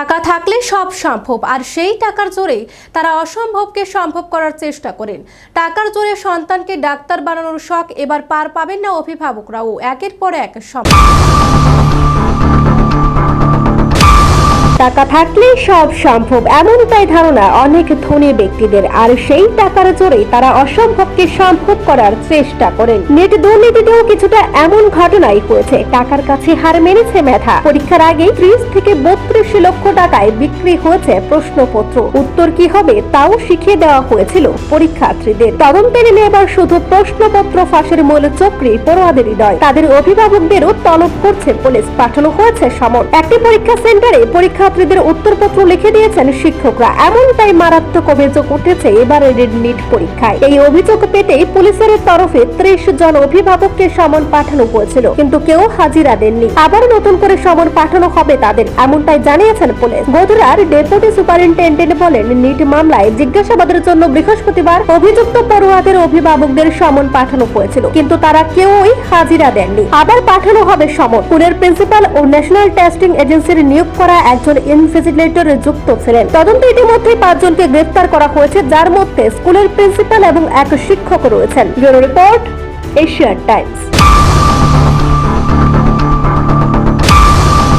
টাকা থাকলে সব সম্ভব, আর সেই টাকার জোরে তারা অসম্ভবকে সম্ভব করার চেষ্টা করেন। টাকার জোরে সন্তানকে ডাক্তার বানানোর শখ এবার পার পাবেন না অভিভাবকরাও। একের পর এক সম্ভব টাকা থাকলেই সব সম্ভব। এমনটাই ধারণা অনেক ধনী ব্যক্তিদের। আর সেই টাকার জোরে তারা অসম্ভবকে সম্ভব করার চেষ্টা করেন। নেট দুর্নীতিতেও কিছুটা এমন ঘটনাই হয়েছে। টাকার কাছে হার মেনেছে মেধা। পরীক্ষার আগে ত্রিশ থেকে বত্রিশ লক্ষ টাকায় বিক্রি হয়েছে প্রশ্নপত্র। উত্তর কি হবে তাও শিখিয়ে দেওয়া হয়েছিল পরীক্ষার্থীদের। তদন্তে নেমে এবার শুধু প্রশ্নপত্র ফাঁসের মূল চক্রী পড়ুয়াদেরই নয়, তাদের অভিভাবকদেরও তলব করছে পুলিশ। পাঠানো হয়েছে সমন। একটি পরীক্ষা সেন্টারে পরীক্ষার্থীদের উত্তরপত্র লিখে দিয়েছেন শিক্ষকরা। এমনটাই মারাত্মক অভিযোগ উঠেছে এবারের নিট পরীক্ষায়। এই অভিযোগ পেতেই পুলিশের তরফে ত্রিশ জন অভিভাবককে সমন পাঠানো হয়েছিল, কিন্তু কেউ হাজিরা দেননি। আবার নতুন করে সমন পাঠানো হবে তাদের, এমনটাই জানিয়েছেন পুলিশ। বগুড়ার ডেপুটি সুপারিনটেন্ডেন্ট বলেন, নিট মামলায় জিজ্ঞাসাবাদের জন্য বৃহস্পতিবার অভিযুক্ত পড়ুয়াদের অভিভাবকদের সমন পাঠানো হয়েছিল, কিন্তু তারা কেউই হাজিরা দেননি। আবার পাঠানো হবে সমন। স্কুলের প্রিন্সিপাল ও ন্যাশনাল টেস্টিং এজেন্সির নিয়োগ করা একজন ইনভিজিলেটর যুক্ত ছিলেন। তদন্তে ইতিমধ্যে পাঁচজনকে গ্রেফতার করা হয়েছে, যার মধ্যে স্কুলের প্রিন্সিপাল এবং এক শিক্ষক রয়েছেন। Bureau report, Asian Times.